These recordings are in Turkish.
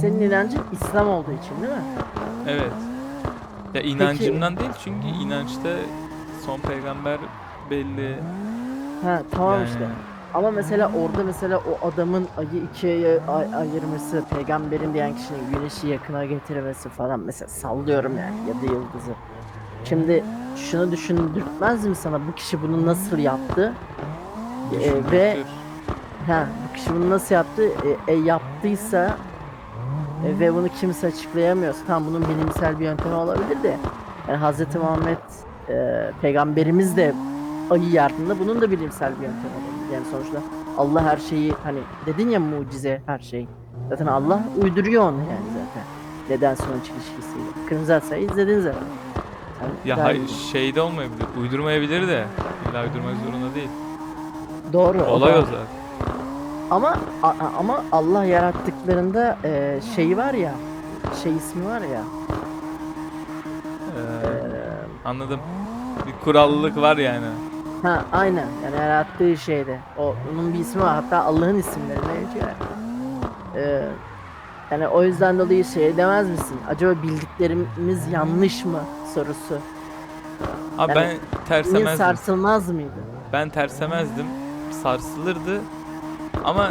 senin inancın İslam olduğu için değil mi? Evet. Ya inancımdan değil çünkü inançta son peygamber belli. Ha tamam Yani. işte. Ama mesela orada mesela o adamın ayı ikiye ay- ayırması, peygamberin diyen kişinin güneşi yakına getirmesi falan mesela sallıyorum yani ya da yıldızı. Şimdi şunu düşündürtmez mi sana bu kişi bunu nasıl yaptı? Ee, ve ha bu kişi bunu nasıl yaptı? E, e, yaptıysa e, ve bunu kimse açıklayamıyorsa tamam bunun bilimsel bir yöntemi olabilir de yani Hz. Muhammed e, peygamberimiz de ayı yardımında bunun da bilimsel bir yöntemi olabilir. Yani sonuçta Allah her şeyi hani dedin ya mucize her şey. Zaten Allah uyduruyor onu yani zaten. Neden sonuç ilişkisiyle. Kırmızı Asayı izledin zaten. Sen Ya hayır, şeyde olmayabilir. Uydurmayabilir de. İlla uydurmak zorunda değil. Doğru. Olay da- o zaten. Ama a- ama Allah yarattıklarında e, şeyi var ya, şey ismi var ya. Ee, anladım. Bir kurallılık var yani. ha aynen. Yani yarattığı şeyde. O onun bir ismi var. Hatta Allah'ın isimlerinde geçiyor. E, yani o yüzden dolayı şey demez misin? Acaba bildiklerimiz yanlış mı sorusu. Abi Yani ben tersemezdim. sarsılmaz mıydı? Ben tersemezdim. Sarsılırdı. Ama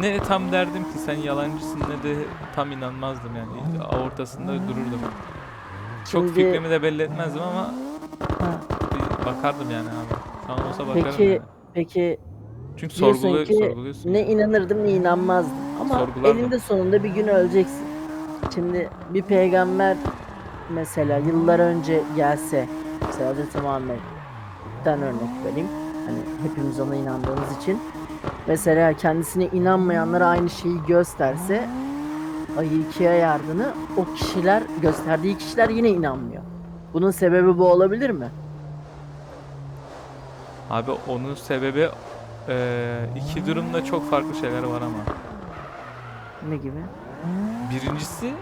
ne tam derdim ki sen yalancısın ne de tam inanmazdım yani. Ortasında dururdum. Çok Şimdi- fikrimi de belli etmezdim ama Ha, bir bakardım yani abi. Sana olsa bakarım Peki yani. peki Çünkü diyorsun sorgulu, ki sorguluyorsun. ne inanırdım ne inanmazdım. Ama Sorgulardım. elinde sonunda bir gün öleceksin. Şimdi bir peygamber mesela yıllar önce gelse mesela Hz. Muhammed'den örnek vereyim. Hani hepimiz ona inandığımız için. Mesela kendisine inanmayanlara aynı şeyi gösterse ayı ikiye yardığını o kişiler gösterdiği kişiler yine inanmıyor. Bunun sebebi bu olabilir mi? Abi onun sebebi eee, iki durumda çok farklı şeyler var ama. Ne gibi? Birincisi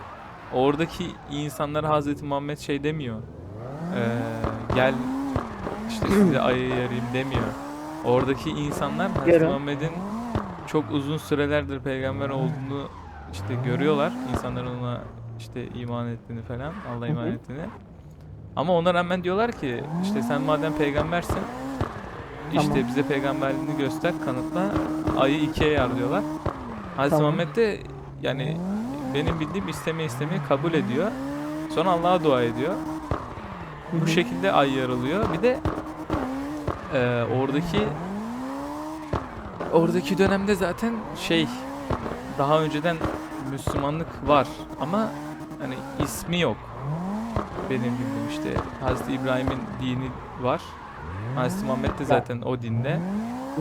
oradaki insanlara Hazreti Muhammed şey demiyor. Eee, gel işte size ayı yarayım demiyor. Oradaki insanlar Hazreti. Muhammed'in çok uzun sürelerdir peygamber olduğunu işte görüyorlar. İnsanların ona işte iman ettiğini falan, Allah'a Hı iman ettiğini. Ama ona rağmen diyorlar ki işte sen madem peygambersin işte Tamam. bize peygamberliğini göster, kanıtla ayı ikiye yar diyorlar. Hazreti Tamam. Muhammed de yani benim bildiğim isteme istemeyi kabul ediyor. Sonra Allah'a dua ediyor. Bu şekilde ay yarılıyor. Bir de eee, oradaki oradaki dönemde zaten şey daha önceden Müslümanlık var ama hani ismi yok. Benim bildiğim işte Hazreti İbrahim'in dini var. Hazreti Muhammed de zaten o dinde.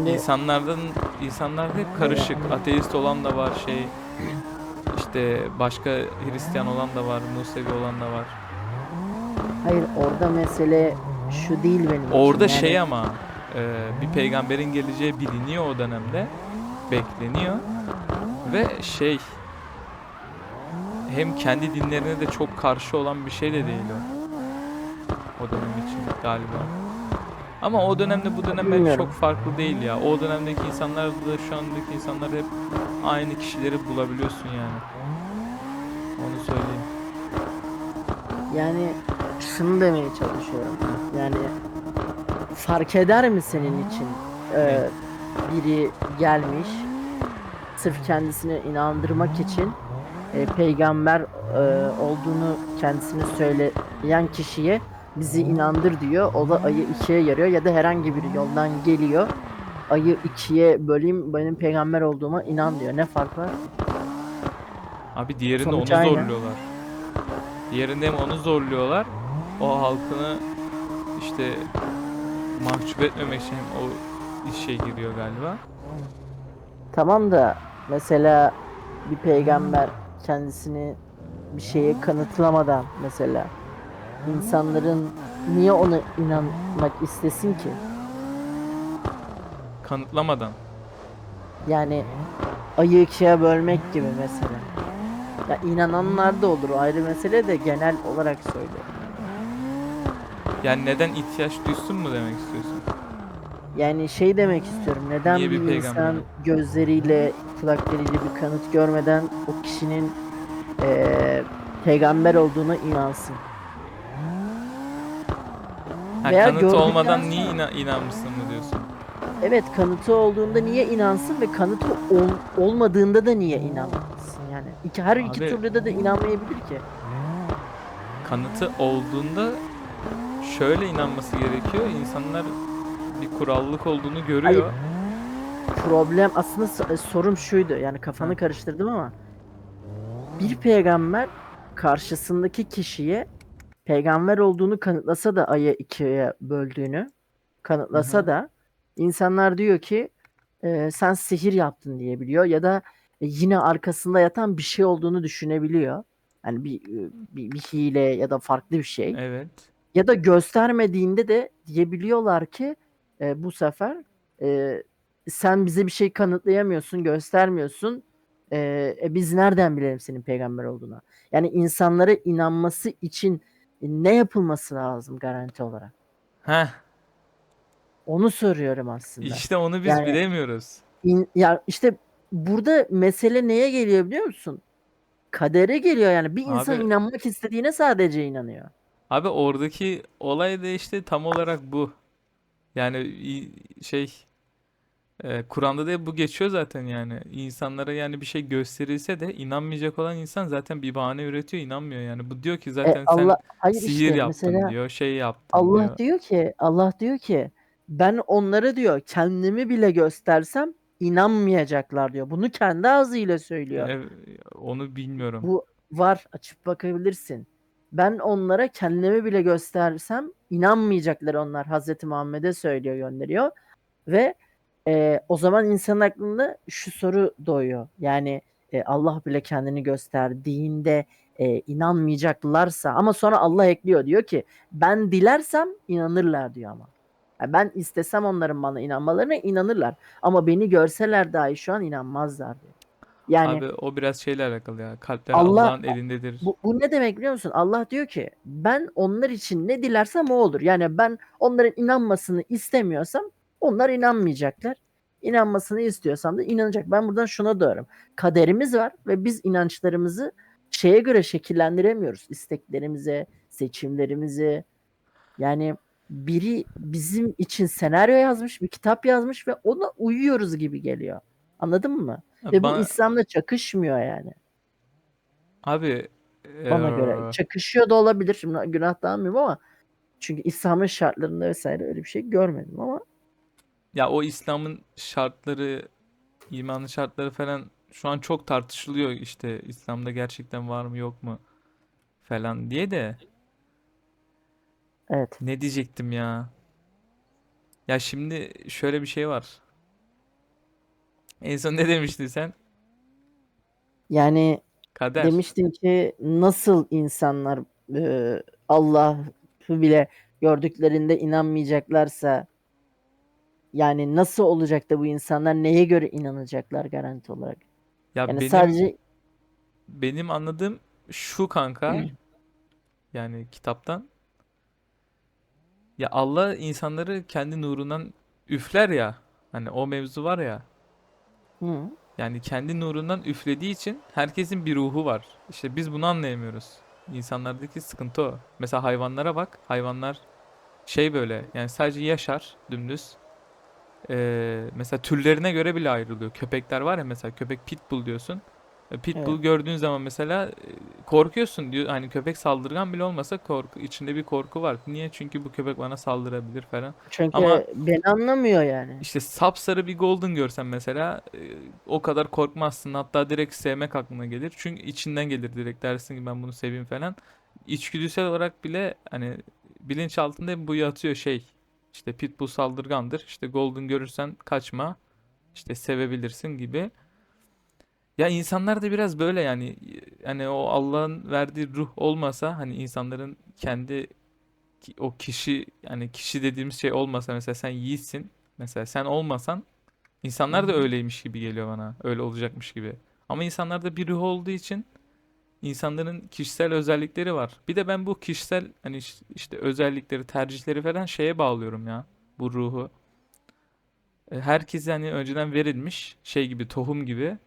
İnsanlardan insanlar hep karışık. Ateist olan da var şey işte başka Hristiyan olan da var, Musevi olan da var. Hayır orada mesele şu değil benim için. Orada yani- şey ama e, bir peygamberin geleceği biliniyor o dönemde. Bekleniyor. Ve şey hem kendi dinlerine de çok karşı olan bir şey de değil o. O dönem için galiba. Ama o dönemde bu dönem belki çok farklı değil ya. O dönemdeki insanlar da şu andaki insanlar hep aynı kişileri bulabiliyorsun yani. Onu söyleyeyim. Yani şunu demeye çalışıyorum. Yani fark eder mi senin için Ee, biri gelmiş sırf kendisine inandırmak için e, peygamber e, olduğunu kendisine söyleyen kişiye bizi inandır diyor. O da ayı ikiye yarıyor ya da herhangi bir yoldan geliyor. Ayı ikiye böleyim benim peygamber olduğuma inan diyor. Ne fark var? Abi diğerinde Sonuç onu aynı. zorluyorlar. Diğerinde hem onu zorluyorlar. O halkını işte mahcup etmemek için o işe giriyor galiba. Tamam da mesela bir peygamber kendisini bir şeye kanıtlamadan mesela insanların niye ona inanmak istesin ki? Kanıtlamadan. Yani ayı ikiye bölmek gibi mesela. Ya inananlar da olur o ayrı mesele de genel olarak söylüyorum. Yani neden ihtiyaç duysun mu demek istiyorsun? Yani şey demek istiyorum. Neden Niye bir, bir peygamber? insan gözleriyle, kulaklarıyla bir kanıt görmeden o kişinin eee, peygamber olduğuna inansın. Ha, Veya kanıtı gördükten olmadan niye sonra- ina- inanmışsın mı diyorsun? Evet kanıtı olduğunda niye inansın ve kanıtı ol- olmadığında da niye inanmasın yani. İki, her iki Abi- türlü de inanmayabilir ki. Kanıtı olduğunda şöyle inanması gerekiyor. İnsanlar bir kurallık olduğunu görüyor. Problem aslında s- sorum şuydu yani kafanı Ha. karıştırdım ama bir peygamber karşısındaki kişiye peygamber olduğunu kanıtlasa da ayı ikiye böldüğünü kanıtlasa Hı hı. da insanlar diyor ki e, sen sihir yaptın diyebiliyor ya da e, yine arkasında yatan bir şey olduğunu düşünebiliyor. Yani bir, e, bir, bir hile ya da farklı bir şey. Evet. Ya da göstermediğinde de diyebiliyorlar ki e, bu sefer e, sen bize bir şey kanıtlayamıyorsun, göstermiyorsun. E, e, biz nereden bilelim senin peygamber olduğuna? Yani insanlara inanması için ne yapılması lazım garanti olarak? Heh, Onu soruyorum aslında. işte onu biz Yani- bilemiyoruz. İn- ya işte burada mesele neye geliyor biliyor musun? Kadere geliyor yani. Bir insan Abi- inanmak istediğine sadece inanıyor. Abi oradaki olay da işte tam olarak bu. Yani i- şey e, Kur'an'da da bu geçiyor zaten yani. İnsanlara yani bir şey gösterilse de inanmayacak olan insan zaten bir bahane üretiyor, inanmıyor yani. Bu diyor ki E, zaten sen Allah hayır sihir işte yaptın mesela diyor, şey yaptın Allah diyor. diyor ki Allah diyor ki ben onlara diyor kendimi bile göstersem inanmayacaklar diyor. Bunu kendi ağzıyla söylüyor. E, onu bilmiyorum. Bu var açıp bakabilirsin. Ben onlara kendimi bile göstersem inanmayacaklar onlar Hazreti Muhammed'e söylüyor gönderiyor ve e, o zaman insanın aklında şu soru doğuyor. Yani e, Allah bile kendini gösterdiğinde e, inanmayacaklarsa ama sonra Allah ekliyor diyor ki ben dilersem inanırlar diyor ama. Yani ben istesem onların bana inanmalarına inanırlar ama beni görseler dahi şu an inanmazlar diyor. Yani Abi o biraz şeyle alakalı ya. Kalpler Allah- Allah'ın elindedir. bu, bu ne demek biliyor musun? Allah diyor ki ben onlar için ne dilersem o olur. Yani ben onların inanmasını istemiyorsam onlar inanmayacaklar. İnanmasını istiyorsam da inanacak. Ben buradan şuna doğarım. Kaderimiz var ve biz inançlarımızı şeye göre şekillendiremiyoruz. İsteklerimize, seçimlerimizi. Yani biri bizim için senaryo yazmış, bir kitap yazmış ve ona uyuyoruz gibi geliyor. Anladın mı? Ve Bana- bu İslam'la çakışmıyor yani. Abi Bana eee, göre. Çakışıyor da olabilir. Şimdi günah dağılmıyorum ama çünkü İslam'ın şartlarında vesaire öyle bir şey görmedim ama Ya o İslam'ın şartları, imanın şartları falan şu an çok tartışılıyor işte İslam'da gerçekten var mı yok mu falan diye de evet. ne diyecektim ya? Ya şimdi şöyle bir şey var. En son ne demiştin sen? Yani Kader. demiştim ki nasıl insanlar e, Allah'ı bile gördüklerinde inanmayacaklarsa yani nasıl olacak da bu insanlar neye göre inanacaklar garanti olarak? Ya Yani benim sadece benim anladığım şu kanka. Yani kitaptan. Ya Allah insanları kendi nurundan üfler ya. Hani o mevzu var ya. Hı, Yani kendi nurundan üflediği için herkesin bir ruhu var. İşte biz bunu anlayamıyoruz. İnsanlardaki sıkıntı o. Mesela hayvanlara bak. Hayvanlar şey böyle yani sadece yaşar dümdüz. Ee, mesela türlerine göre bile ayrılıyor. Köpekler var ya mesela köpek pitbull diyorsun. Pitbull Evet. gördüğün zaman mesela e, korkuyorsun diyor. Hani köpek saldırgan bile olmasa korku içinde bir korku var. Niye? Çünkü bu köpek bana saldırabilir falan. çünkü Ama- beni anlamıyor yani. İşte sapsarı bir golden görsen mesela e, o kadar korkmazsın. Hatta direkt sevmek aklına gelir. Çünkü içinden gelir direkt dersin ki ben bunu seveyim falan. İçgüdüsel olarak bile hani bilinç altında bu yatıyor şey. İşte pitbull saldırgandır. İşte golden görürsen kaçma. İşte sevebilirsin gibi. Ya insanlar da biraz böyle yani hani o Allah'ın verdiği ruh olmasa hani insanların kendi ki- o kişi yani kişi dediğimiz şey olmasa mesela sen yiğitsin mesela sen olmasan insanlar da Hı öyleymiş gibi geliyor bana öyle olacakmış gibi. Ama insanlarda bir ruh olduğu için insanların kişisel özellikleri var. Bir de ben bu kişisel hani iş- işte özellikleri tercihleri falan şeye bağlıyorum ya bu ruhu. E, herkese hani önceden verilmiş şey gibi tohum gibi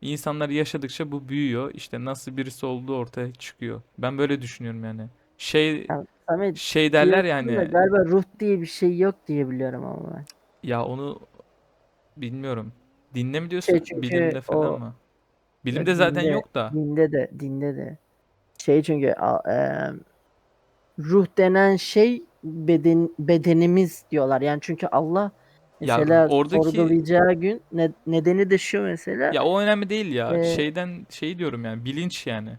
İnsanlar yaşadıkça bu büyüyor. İşte nasıl birisi olduğu ortaya çıkıyor. Ben böyle düşünüyorum yani. Şey Yani Samet şey derler diyorsun da yani galiba ruh diye bir şey yok diye biliyorum ama ben. ya onu bilmiyorum. Dinle mi diyorsun? Şey çünkü Bilimde falan o- mı? Ya Bilimde zaten dinde- yok da. Dinde de dinde de şey çünkü a- e, ruh denen şey beden bedenimiz diyorlar. Yani çünkü Allah Ya mesela oradaki- sorgulayacağı gün ne- nedeni de şu mesela. Ya o önemli değil ya. Ee, Şeyden şey diyorum yani bilinç yani.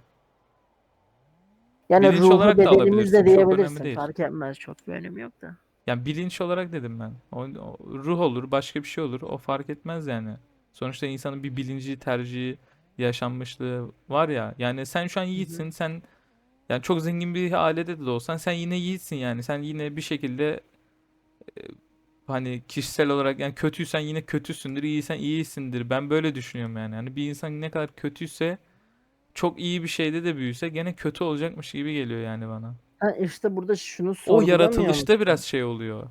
yani bilinç ruhu olarak da bedenimiz alabilirsin, de diyebilirsin. Fark etmez çok bir önemi yok da. Yani bilinç olarak dedim ben. O, o ruh olur, başka bir şey olur. O fark etmez yani. Sonuçta insanın bir bilinci, tercihi, yaşanmışlığı var ya. Yani sen şu an yiğitsin. Sen yani çok zengin bir ailede de olsan sen yine yiğitsin yani. Sen yine bir şekilde e, hani kişisel olarak yani kötüysen yine kötüsündür, iyiysen iyisindir. Ben böyle düşünüyorum yani. Hani bir insan ne kadar kötüyse çok iyi bir şeyde de büyüse gene kötü olacakmış gibi geliyor yani bana. Ha işte burada şunu O yaratılışta biraz şey oluyor.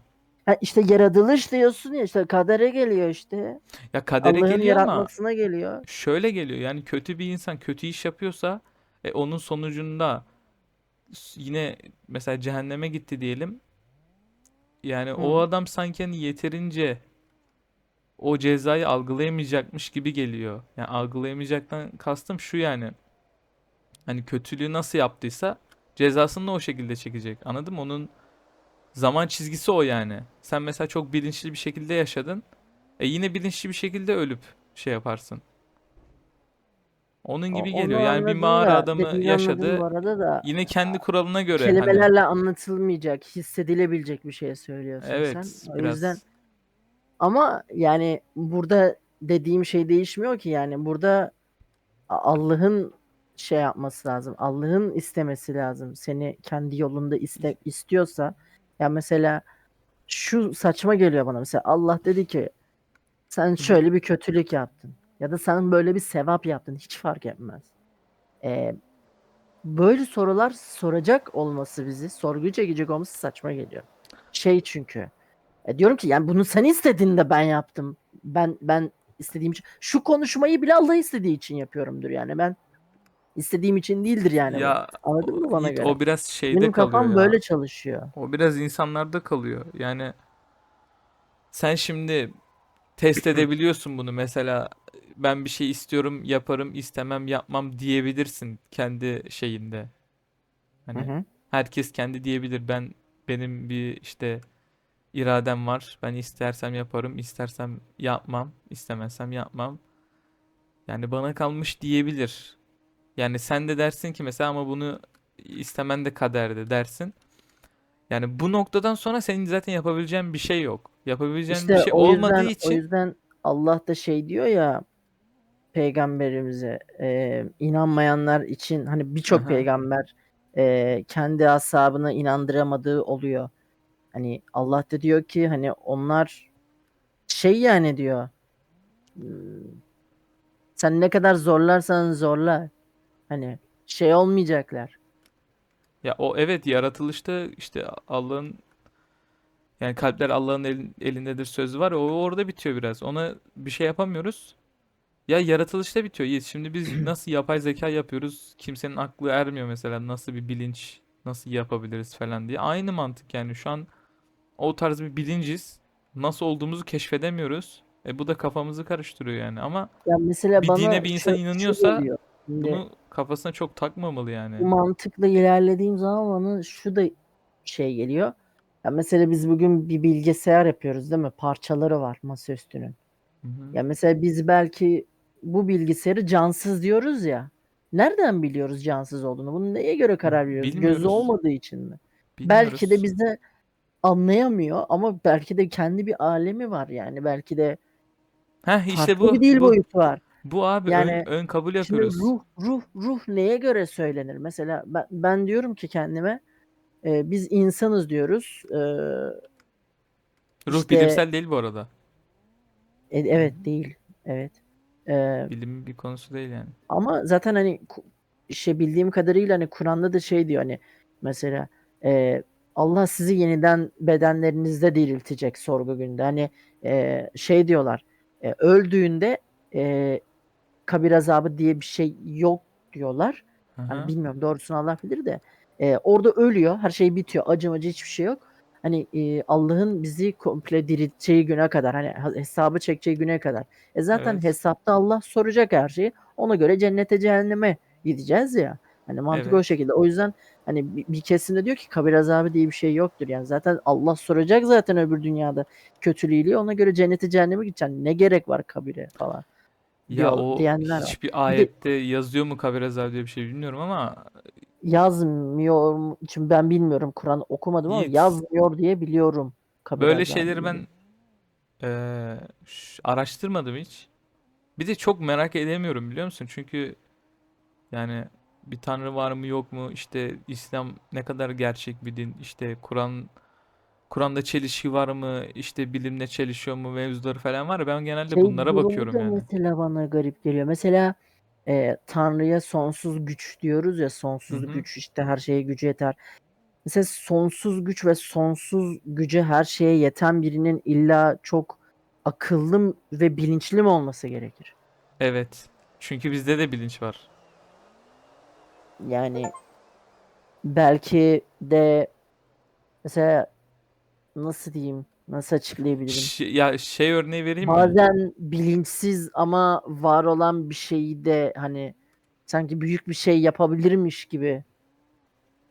Ha işte yaratılış diyorsun ya işte kadere geliyor işte. Ya kadere Allah'ın geliyor ama yaratmasına geliyor. şöyle geliyor. Yani kötü bir insan kötü iş yapıyorsa e, onun sonucunda s- yine mesela cehenneme gitti diyelim. Yani o Hı. adam sanki hani yeterince o cezayı algılayamayacakmış gibi geliyor. Yani algılayamayacaktan kastım şu yani. Hani kötülüğü nasıl yaptıysa cezasını da o şekilde çekecek. Anladın mı? Onun zaman çizgisi o yani. Sen mesela çok bilinçli bir şekilde yaşadın. E yine bilinçli bir şekilde ölüp şey yaparsın. Onun O- gibi onu geliyor. Yani bir anladım mağara da, adamı dediğini anladım yaşadı. bu arada da Yine kendi kuralına göre hani kelimelerle anlatılmayacak, hissedilebilecek bir şey söylüyorsun evet sen. O biraz yüzden ama yani burada dediğim şey değişmiyor ki yani burada A- Allah'ın şey yapması lazım. Allah'ın istemesi lazım. Seni kendi yolunda iste istiyorsa ya mesela şu saçma geliyor bana. Mesela Allah dedi ki sen şöyle bir kötülük yaptın ya da sen böyle bir sevap yaptın. Hiç fark etmez. Ee, böyle sorular soracak olması bizi, sorguya çekecek olması saçma geliyor. Şey çünkü e, diyorum ki yani bunu sen istedin de ben yaptım. Ben ben istediğim için şu konuşmayı bile Allah istediği için yapıyorumdur yani. Ben istediğim için değildir yani bu. ya Anladın mı bana göre? o biraz şeyde Benim kalıyor kafam ya. böyle çalışıyor. O biraz insanlarda kalıyor. Yani sen şimdi test edebiliyorsun bunu. Mesela ben bir şey istiyorum, yaparım, istemem, yapmam diyebilirsin kendi şeyinde. Hı Hani hı. herkes kendi diyebilir. Ben benim bir işte iradem var. Ben istersem yaparım, istersem yapmam, istemezsem yapmam. Yani bana kalmış diyebilir. Yani sen de dersin ki mesela ama bunu istemen de kaderde dersin. Yani bu noktadan sonra senin zaten yapabileceğin bir şey yok. Yapabileceğin bir İşte şey o olmadığı yüzden o için yüzden Allah da şey diyor ya peygamberimize e, inanmayanlar için hani birçok Aha. peygamber e, kendi ashabına inandıramadığı oluyor. Hani Allah da diyor ki hani onlar şey yani diyor hmm, sen ne kadar zorlarsan zorla hani şey olmayacaklar. ya o evet yaratılışta işte Allah'ın yani kalpler Allah'ın elin- elindedir sözü var. ya, O orada bitiyor biraz. Ona bir şey yapamıyoruz. Ya yaratılışta bitiyor Yiğit. Şimdi biz nasıl yapay zeka yapıyoruz? Kimsenin aklı ermiyor mesela nasıl bir bilinç nasıl yapabiliriz falan diye. Aynı mantık yani şu an o tarz bir bilinciz. Nasıl olduğumuzu keşfedemiyoruz. E bu da kafamızı karıştırıyor yani. Ama Ya mesela bir bana dine bir insan şu inanıyorsa geliyor. Şimdi bunu kafasına çok takmamalı yani. bu mantıkla ilerlediğim zaman bana şu da şey geliyor. Ya mesela biz bugün bir bilgisayar yapıyoruz değil mi? Parçaları var masaüstünün. Hı hı. Ya mesela biz belki bu bilgisayarı cansız diyoruz ya. Nereden biliyoruz cansız olduğunu? Bunu neye göre karar veriyoruz? Gözü Bilmiyoruz. olmadığı için mi? Belki de Bilmiyoruz. bize anlayamıyor ama belki de kendi bir alemi var yani. Belki de Heh işte farklı bu bir dil bu boyutu var. bu abi ön, Yani ön kabul Şimdi yapıyoruz. ruh ruh ruh neye göre söylenir? Mesela ben, ben diyorum ki kendime e, biz insanız diyoruz. E, Ruh işte bilimsel değil bu arada. e, evet değil. Evet. E, Bilimin bir konusu değil yani. ama zaten hani şey bildiğim kadarıyla hani Kur'an'da da şey diyor hani mesela e, Allah sizi yeniden bedenlerinizde diriltecek sorgu günde. Hani e, şey diyorlar. e, öldüğünde e, kabir azabı diye bir şey yok diyorlar. Hı hı. Hani bilmiyorum doğrusunu Allah bilir de. Ee, orada ölüyor. Her şey bitiyor. Acı acı hiçbir şey yok. Hani e, Allah'ın bizi komple dirilteceği güne kadar hani ha- hesabı çekeceği güne kadar. E zaten Evet. hesapta Allah soracak her şeyi. Ona göre cennete cehenneme gideceğiz ya. Hani mantık Evet. o şekilde. O yüzden hani bir, bir kesimde diyor ki kabir azabı diye bir şey yoktur. Yani zaten Allah soracak zaten öbür dünyada kötülüğüyle. Ona göre cennete cehenneme gideceksin. Ne gerek var kabire falan. Ya diyor- o diyenler var. hiçbir ayette yazıyor mu kabir azabı diye bir şey bilmiyorum ama yazmıyor için ben bilmiyorum Kur'an okumadım ama Yiğit. yazmıyor diye biliyorum. böyle şeyleri ben eee, ş- araştırmadım hiç. Bir de çok merak edemiyorum biliyor musun? Çünkü yani bir tanrı var mı yok mu? İşte İslam ne kadar gerçek bir din? İşte Kur'an Kur'an'da çelişki var mı? İşte bilimle çelişiyor mu mevzuları falan var ya ben genelde Şey bunlara durumu bakıyorum da yani. mesela bana garip geliyor. Mesela e, Tanrı'ya sonsuz güç diyoruz ya sonsuz Hı hı. güç işte her şeye gücü yeter. Mesela sonsuz güç ve sonsuz güce her şeye yeten birinin illa çok akıllı ve bilinçli mi olması gerekir? Evet. Çünkü bizde de bilinç var. Yani belki de mesela nasıl diyeyim nasıl açıklayabilirim? Ş- ya şey örneği vereyim mi? Bazen bilinçsiz ama var olan bir şeyi de hani sanki büyük bir şey yapabilirmiş gibi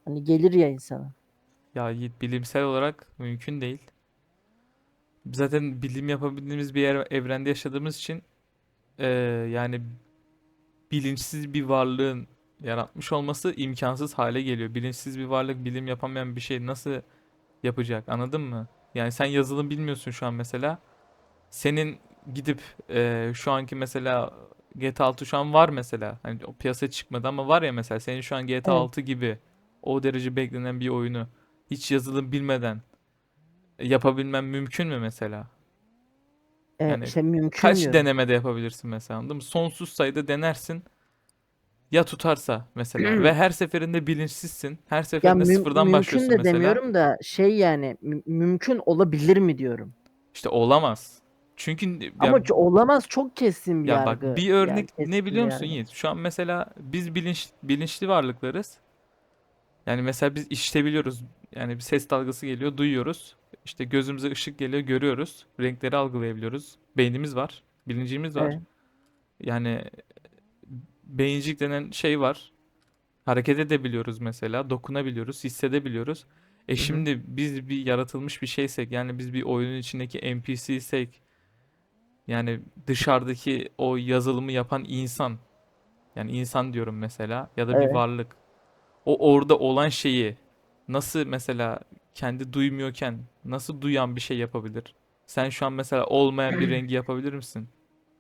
hani gelir ya insana. Ya Yiğit bilimsel olarak mümkün değil. Zaten bilim yapabildiğimiz bir yer, evrende yaşadığımız için eee, yani bilinçsiz bir varlığın yaratmış olması imkansız hale geliyor. Bilinçsiz bir varlık bilim yapamayan bir şey nasıl yapacak? Anladın mı? Yani sen yazılım bilmiyorsun şu an mesela. Senin gidip eee, şu anki mesela GTA 6 şu an var mesela. Hani o piyasaya çıkmadı ama var ya mesela senin şu an GTA Evet. 6 gibi o derece beklenen bir oyunu hiç yazılım bilmeden yapabilmem mümkün mü mesela? E, Yani işte mümkün Kaç diyorum. denemede yapabilirsin mesela anladın mı? Sonsuz sayıda denersin. Ya tutarsa mesela ve her seferinde bilinçsizsin. Her Ya seferinde müm- sıfırdan mümkün başlıyorsun de mesela. demiyorum da şey yani mü- mümkün olabilir mi diyorum. İşte olamaz. Çünkü ya, Ama olamaz çok kesin bir ya bak yargı. bir Yani örnek kesin ne bir biliyor musun yargı. Yiğit? Şu an mesela biz bilinç bilinçli varlıklarız. Yani mesela biz işitebiliyoruz. Yani bir ses dalgası geliyor, duyuyoruz. İşte gözümüze ışık geliyor, görüyoruz. Renkleri algılayabiliyoruz. Beynimiz var, bilincimiz var. Evet. Yani beyincik denen şey var. Hareket edebiliyoruz mesela, dokunabiliyoruz, hissedebiliyoruz. E şimdi biz bir yaratılmış bir şeysek, yani biz bir oyunun içindeki NPC'sek, yani dışarıdaki o yazılımı yapan insan, yani insan diyorum mesela ya da bir Evet. varlık. O orada olan şeyi nasıl mesela kendi duymuyorken nasıl duyan bir şey yapabilir? Sen şu an mesela olmayan bir rengi yapabilir misin?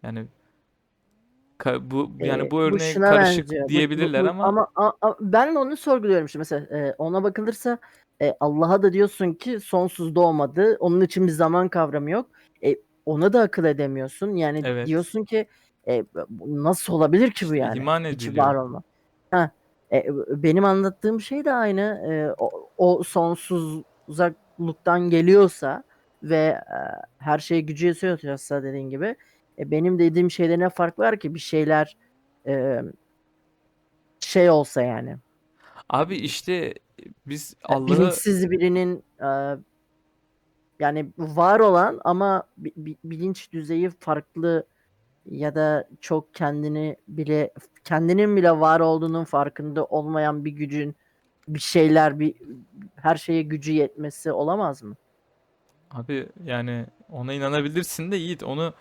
Yani ka- bu yani bu bu örneğe şuna karışık benziyor. Bu, bu, diyebilirler bu- ama ama a- a- ben de onu sorguluyorum işte mesela e, ona bakılırsa e, Allah'a da diyorsun ki sonsuz doğmadı. Onun için bir zaman kavramı yok. E, ona da akıl edemiyorsun. Yani evet diyorsun ki e, bu nasıl olabilir ki bu işte yani? iman Hiç ediliyor. var olma. Ha, e, benim anlattığım şey de aynı. E, o, o sonsuzluktan geliyorsa ve e, her şey gücü yetiyorsa dediğin gibi e, benim dediğim şeyde ne fark var ki bir şeyler e, şey olsa yani Abi işte biz e, Allah'ı bilinçsiz birinin e, yani var olan ama bi- bi- bilinç düzeyi farklı ya da çok kendini bile kendinin bile var olduğunun farkında olmayan bir gücün bir şeyler bir her şeye gücü yetmesi olamaz mı? abi yani ona inanabilirsin de Yiğit onu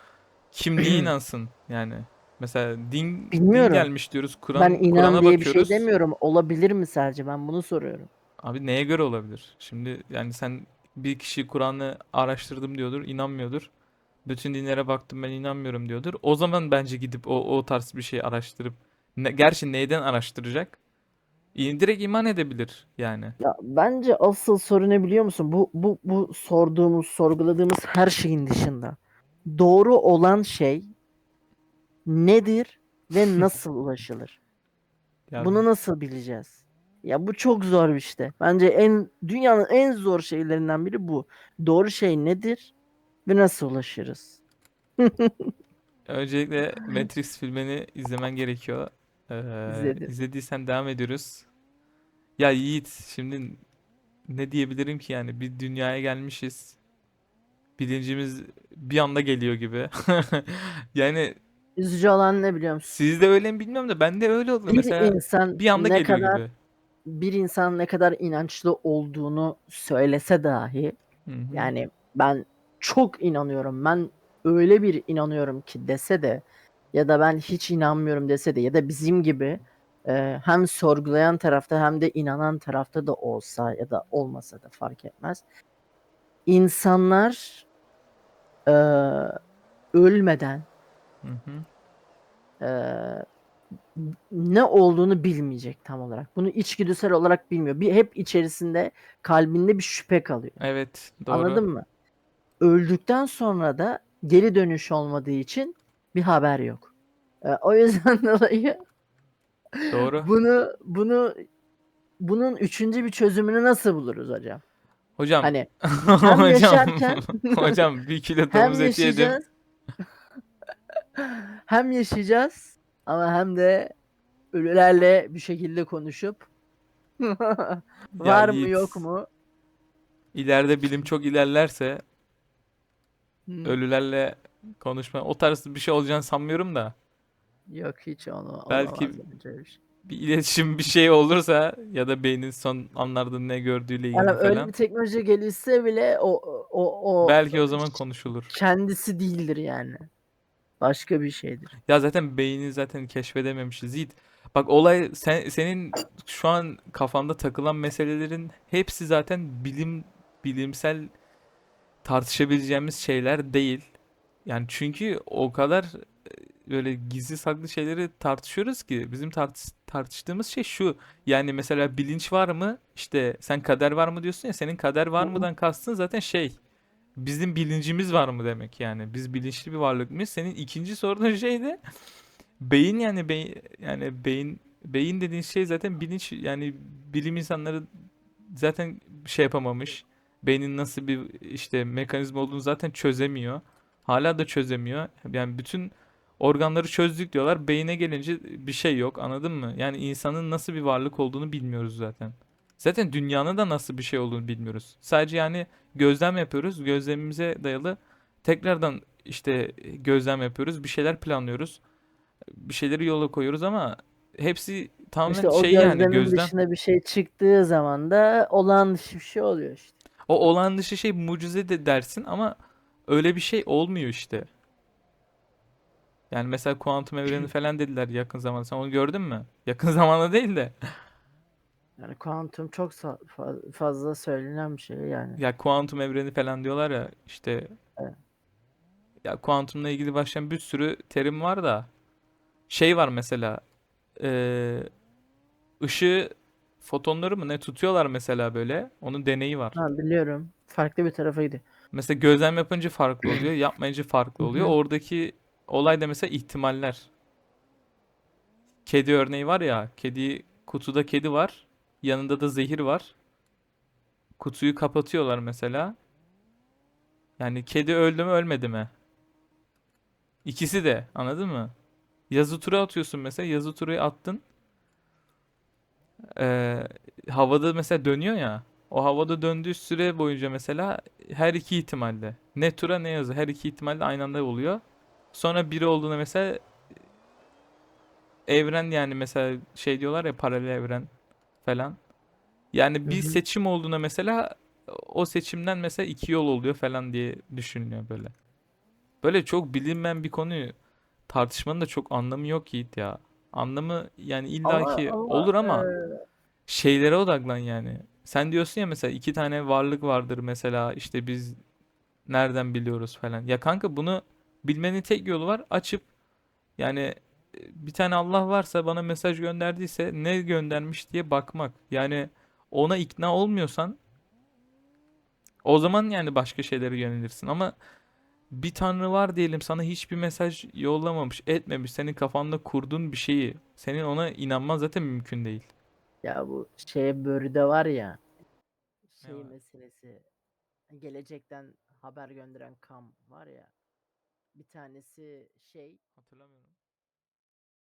kim niye inansın yani mesela din din Bilmiyorum. gelmiş diyoruz Ben Kur'an inan Kur'an'a diye bir şey bakıyoruz demiyorum. Olabilir mi sadece? Ben bunu soruyorum. Abi neye göre olabilir? Şimdi yani sen bir kişi Kur'an'ı araştırdım diyordur, inanmıyordur. Bütün dinlere baktım ben inanmıyorum diyordur. O zaman bence gidip o, o tarz bir şey araştırıp ne, gerçi neyden araştıracak? İyi, Direkt iman edebilir yani. Ya bence asıl soru ne biliyor musun? Bu bu bu sorduğumuz, sorguladığımız her şeyin dışında doğru olan şey nedir ve nasıl ulaşılır? Ya Bunu nasıl bileceğiz? Ya bu çok zor bir işte. Bence en dünyanın en zor şeylerinden biri bu. Doğru şey nedir ve nasıl ulaşırız? Öncelikle Matrix filmini izlemen gerekiyor. Ee, İzledim. izlediysen devam ediyoruz. Ya Yiğit, şimdi ne diyebilirim ki yani bir dünyaya gelmişiz. Bilincimiz bir anda geliyor gibi. Yani Üzücü olan ne biliyor musun? sizde öyle mi bilmiyorum da bende öyle oldu. Bir Mesela insan bir anda ne geliyor kadar gibi. bir insan ne kadar inançlı olduğunu söylese dahi Hı hı. yani ben çok inanıyorum. Ben öyle bir inanıyorum ki dese de ya da ben hiç inanmıyorum dese de ya da bizim gibi e, hem sorgulayan tarafta hem de inanan tarafta da olsa ya da olmasa da fark etmez. İnsanlar e, ölmeden Hı hı. e, ne olduğunu bilmeyecek tam olarak. Bunu içgüdüsel olarak bilmiyor. Bir hep içerisinde kalbinde bir şüphe kalıyor. Evet, doğru. Anladın mı? Öldükten sonra da geri dönüş olmadığı için bir haber yok. E, o yüzden dolayı Doğru. bunu bunu bunun üçüncü bir çözümünü nasıl buluruz hocam? Hocam, Hani hocam, yaşarken- hocam bir kilo hem domuz eti yedim. hem yaşayacağız ama hem de ölülerle bir şekilde konuşup var mı Yiğit, yok mu? İleride bilim çok ilerlerse Hmm, ölülerle konuşma o tarz bir şey olacağını sanmıyorum da Yok hiç onu Belki- olamaz bence öyle bir şey. Bir iletişim bir şey olursa ya da beynin son anlarda ne gördüğüyle ilgili Yani öyle falan bir teknoloji gelişse bile o o o belki o zaman konuşulur. kendisi değildir yani. Başka bir şeydir. Ya zaten beyni zaten keşfedememişiz Yiğit. Bak olay sen, senin şu an kafanda takılan meselelerin hepsi zaten bilim bilimsel tartışabileceğimiz şeyler değil. Yani çünkü o kadar böyle gizli saklı şeyleri tartışıyoruz ki bizim tartış- tartıştığımız şey şu. Yani mesela bilinç var mı? İşte sen kader var mı diyorsun ya senin kader var mıdan kastın zaten şey. Bizim bilincimiz var mı demek yani. Biz bilinçli bir varlık mıyız? Senin ikinci sorduğun şey de beyin yani beyin yani beyin beyin dediğin şey zaten bilinç yani bilim insanları zaten şey yapamamış. Beynin nasıl bir işte mekanizma olduğunu zaten çözemiyor. Hala da çözemiyor. Yani bütün organları çözdük diyorlar. Beyine gelince bir şey yok. Anladın mı? Yani insanın nasıl bir varlık olduğunu bilmiyoruz zaten. Zaten dünyanın da nasıl bir şey olduğunu bilmiyoruz. Sadece yani gözlem yapıyoruz. Gözlemimize dayalı tekrardan işte gözlem yapıyoruz. Bir şeyler planlıyoruz. Bir şeyleri yola koyuyoruz ama hepsi tamamen İşte şey yani gözlem. dışında bir şey çıktığı zaman da olan dışı bir şey oluyor işte. O olan dışı şey mucize de dersin ama öyle bir şey olmuyor işte. Yani mesela kuantum evreni falan dediler yakın zamanda. Sen onu gördün mü? Yakın zamanda değil de. Yani kuantum çok fa- fazla söylenen bir şey yani. Ya kuantum evreni falan diyorlar ya işte. Evet. Ya kuantumla ilgili başlayan bir sürü terim var da. Şey var mesela. eee ışığı fotonları mı ne tutuyorlar mesela böyle. Onun deneyi var. Ha biliyorum. Farklı bir tarafa gidiyor. Mesela gözlem yapınca farklı oluyor, yapmayınca farklı oluyor. Oradaki olay da mesela ihtimaller. Kedi örneği var ya, kedi kutuda kedi var, yanında da zehir var. Kutuyu kapatıyorlar mesela. Yani kedi öldü mü ölmedi mi? İkisi de, anladın mı? Yazı tura atıyorsun mesela, yazı turayı attın. Ee, havada mesela dönüyor ya. O havada döndüğü süre boyunca mesela her iki ihtimalle. Ne tura ne yazı her iki ihtimalle aynı anda oluyor. Sonra biri olduğunda mesela evren yani mesela şey diyorlar ya paralel evren falan. Yani bir Hı hı. seçim olduğuna mesela o seçimden mesela iki yol oluyor falan diye düşünülüyor böyle. Böyle çok bilinmeyen bir konuyu tartışmanın da çok anlamı yok Yiğit ya. Anlamı yani illaki Ama- olur ama eee, şeylere odaklan yani. Sen diyorsun ya mesela iki tane varlık vardır mesela işte biz nereden biliyoruz falan. Ya kanka bunu bilmenin tek yolu var. Açıp yani e, bir tane Allah varsa bana mesaj gönderdiyse ne göndermiş diye bakmak. Yani ona ikna olmuyorsan o zaman yani başka şeylere yönelirsin. Ama bir tanrı var diyelim sana hiçbir mesaj yollamamış, etmemiş. Senin kafanda kurduğun bir şeyi senin ona inanman zaten mümkün değil. Ya bu şeye börüde var ya şey meselesi gelecekten haber gönderen kam var ya Bir tanesi şey Hatırlamıyorum.